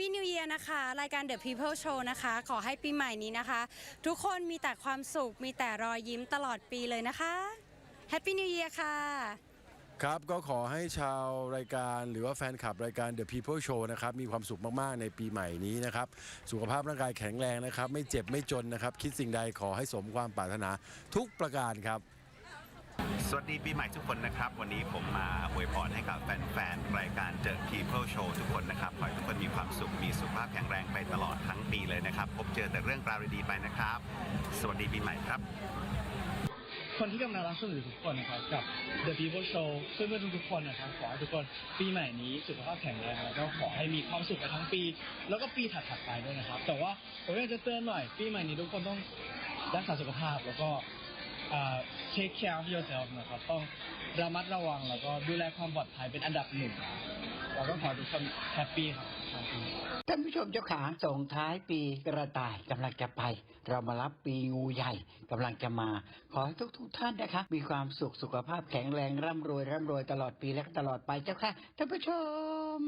Happy New Year นะคะ รายการ The People Show นะคะ ขอให้ปีใหม่นี้นะคะ ทุกคนมีแต่ความสุข มีแต่รอยยิ้มตลอดปีเลยนะคะ Happy New Year ค่ะ ครับก็ขอให้ชาวรายการหรือว่าแฟนคลับรายการ The People Show นะครับมีความสุขมาก ๆ ในปีใหม่นี้นะครับ สุขภาพร่างกายแข็งแรงนะครับ ไม่เจ็บไม่จนนะครับ คิดสิ่งใดขอให้สมความปรารถนาทุกประการครับ สวัสดีปีใหม่ทุกคนนะครับ วันนี้ผมมาอวยพรให้กับแฟนๆรายการ The People Show ทุกคนนะครับขอให้ทุก ความสุข มีสุขภาพแข็งแรงไปตลอดทั้งปีเลยนะครับ พบเจอแต่เรื่องราวดีๆไปนะครับ สวัสดีปีใหม่ครับ คนที่กำลังรับชมอทุกคนนะครับกับ The People Show เพื่อนๆทุกๆคนนะครับขอให้ทุกคนปีใหม่นี้สุขภาพแข็งแรงแล้วก็ขอให้มีความสุขไปทั้งปี แล้วก็ปีถัดๆไปด้วยนะครับ แต่ว่าผมอยากจะเตือนหน่อยปีใหม่นี้ทุกคนต้องรักษาสุขภาพแล้วก็อ่า take care of yourself นะครับต้องระมัดระวังแล้วก็ดูแลความปลอดภัยเป็นอันดับหนึ่งเราก็ขอให้ทุกคนแฮปปี้ครับท่านผู้ชมเจ้าขาส่งท้ายปีกระต่ายกำลังจะไป เรามารับปีงูใหญ่กำลังจะมา ขอให้ทุกทุกๆท่านนะคะ มีความสุขสุขภาพแข็งแรงร่ำรวยร่ำรวยตลอดปีและตลอดไปเจ้าค่ะท่านผู้ชม